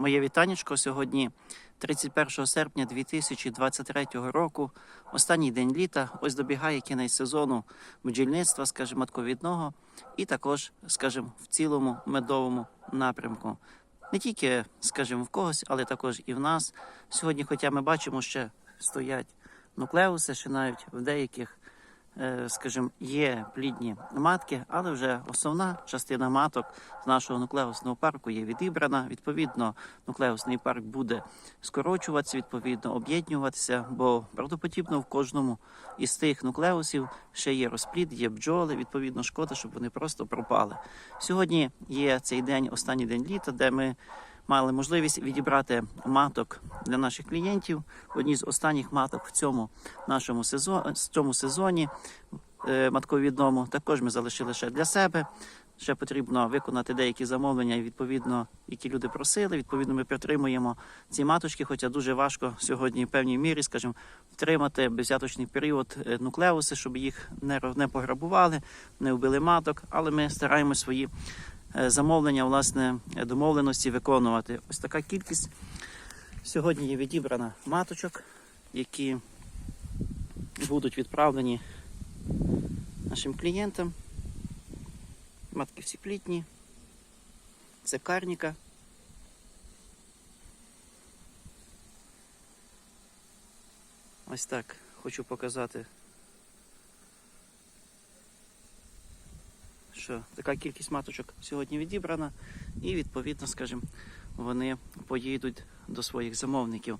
Моє вітанечко сьогодні 31 серпня 2023 року. Останній день літа. Ось добігає кінець сезону бджільництва, скажімо, матковідного, і також, скажімо, в цілому медовому напрямку. Не тільки, скажімо, в когось, але також і в нас. Сьогодні, хоча ми бачимо, ще стоять нуклеуси, ще навіть в деяких скажімо, є плідні матки, але вже основна частина маток з нашого нуклеусного парку є відібрана. Відповідно, нуклеусний парк буде скорочуватися, відповідно, об'єднуватися, бо правдоподібно в кожному із тих нуклеусів ще є розплід, є бджоли. Відповідно, шкода, щоб вони просто пропали. Сьогодні є цей день, останній день літа, де ми мали можливість відібрати маток для наших клієнтів. Одні з останніх маток в цьому нашому сезоні, цьому сезоні е, матковідному. Також ми залишили ще для себе. Ще потрібно виконати деякі замовлення, відповідно, які люди просили. Відповідно, ми підтримуємо ці маточки, хоча дуже важко сьогодні в певній мірі, скажімо, втримати безяточний період е, нуклеуси, щоб їх не, пограбували, не вбили маток. Але ми стараємося свої е, замовлення, власне, домовленості виконувати. Ось така кількість. Сьогодні є відібрана маточок, які будуть відправлені нашим клієнтам. Матки всі плітні. Це карніка. Ось так хочу показати, що така кількість маточок сьогодні відібрана, і відповідно, скажімо, вони поїдуть до своїх замовників.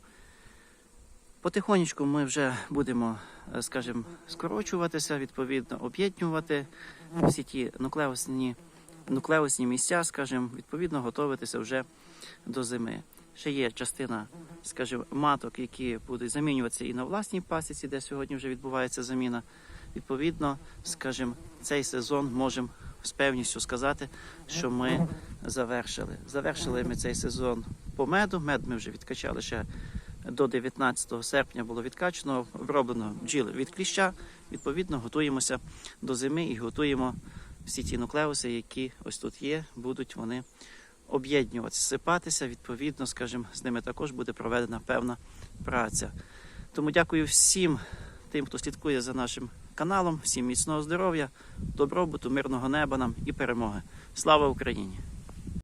Потихонечку ми вже будемо, е, скажімо, скорочуватися, відповідно, об'єднувати всі ті нуклеусні, нуклеусні місця, скажімо, відповідно, готуватися вже до зими. Ще є частина, скажімо, маток, які будуть замінюватися і на власній пасіці, де сьогодні вже відбувається заміна. Відповідно, скажімо, цей сезон можемо з певністю сказати, що ми завершили. Завершили ми цей сезон по меду. Мед ми вже відкачали ще до 19 серпня було відкачано, вроблено бджіли від кліща. Відповідно, готуємося до зими і готуємо всі ті нуклеуси, які ось тут є, будуть вони об'єднуватися, сипатися. Відповідно, скажімо, з ними також буде проведена певна праця. Тому дякую всім тим, хто слідкує за нашим каналом, всім міцного здоров'я, добробуту, мирного неба нам і перемоги. Слава Україні!